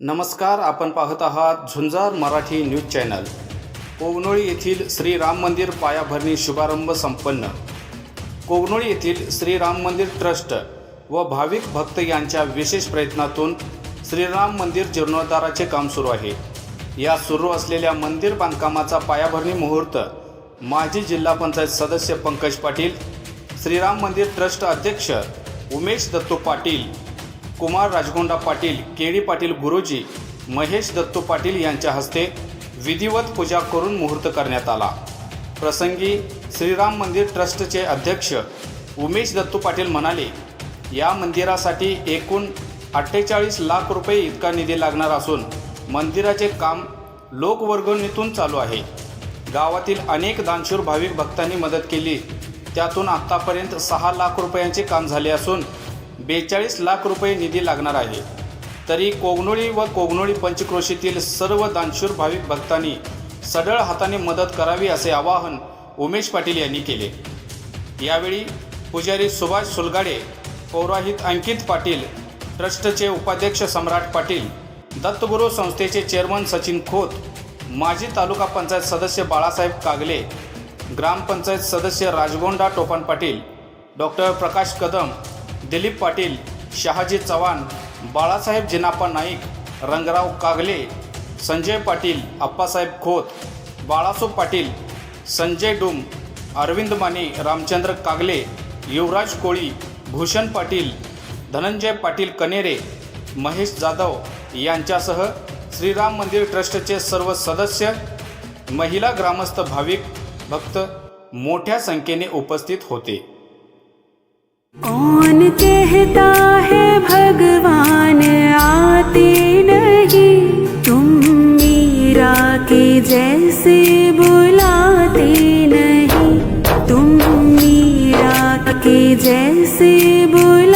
नमस्कार आपण पाहत आहात झुंजार मराठी न्यूज चॅनल. कोगनोळी येथील श्री राम मंदिर पायाभरणी शुभारंभ संपन्न. कोगनोळी येथील श्री राम मंदिर ट्रस्ट व भाविक भक्त यांच्या विशेष प्रयत्नातून श्रीराम मंदिर जीर्णोद्धाराचे काम सुरू आहे. या सुरू असलेल्या मंदिर बांधकामाचा पायाभरणी मुहूर्त माजी जिल्हा पंचायत सदस्य पंकज पाटील श्रीराम मंदिर ट्रस्ट अध्यक्ष उमेश दत्तू पाटील कुमार राजगोंडा पाटील केडी पाटील गुरुजी महेश दत्तू पाटील यांच्या हस्ते विधिवत पूजा करून मुहूर्त करण्यात आला. प्रसंगी श्रीराम मंदिर ट्रस्टचे अध्यक्ष उमेश दत्तू पाटील म्हणाले या मंदिरासाठी एकूण अठ्ठेचाळीस लाख रुपये इतका निधी लागणार असून मंदिराचे काम लोकवर्गणीतून चालू आहे. गावातील अनेक दानशूर भाविक भक्तांनी मदत केली. त्यातून आत्तापर्यंत सहा लाख रुपयांचे काम झाले असून बेचाळीस लाख रुपये निधी लागणार आहे. तरी कोगनोळी व कोगनोळी पंचक्रोशीतील सर्व दानशूर भाविक भक्तांनी सढळ हाताने मदत करावी असे आवाहन उमेश पाटील यांनी केले. यावेळी पुजारी सुभाष सुलगाडे पौराहित अंकित पाटील ट्रस्टचे उपाध्यक्ष सम्राट पाटील दत्तगुरू संस्थेचे चेअरमन सचिन खोत माजी तालुका पंचायत सदस्य बाळासाहेब कागले ग्रामपंचायत सदस्य राजगोंडा टोपण पाटील डॉक्टर प्रकाश कदम दिलीप पाटील शहाजी चव्हाण बाळासाहेब जिनाप्पा नाईक रंगराव कागले संजय पाटील अप्पासाहेब खोत बाळासो पाटील संजय डुम अरविंद माने रामचंद्र कागले युवराज कोळी भूषण पाटील धनंजय पाटील कनेरे महेश जाधव यांच्यासह श्रीराम मंदिर ट्रस्टचे सर्व सदस्य महिला ग्रामस्थ भाविक भक्त मोठ्या संख्येने उपस्थित होते. कौन कहता है भगवान आते नहीं? तुम मीरा के जैसे बुलाते नहीं। तुम मीरा के जैसे बुला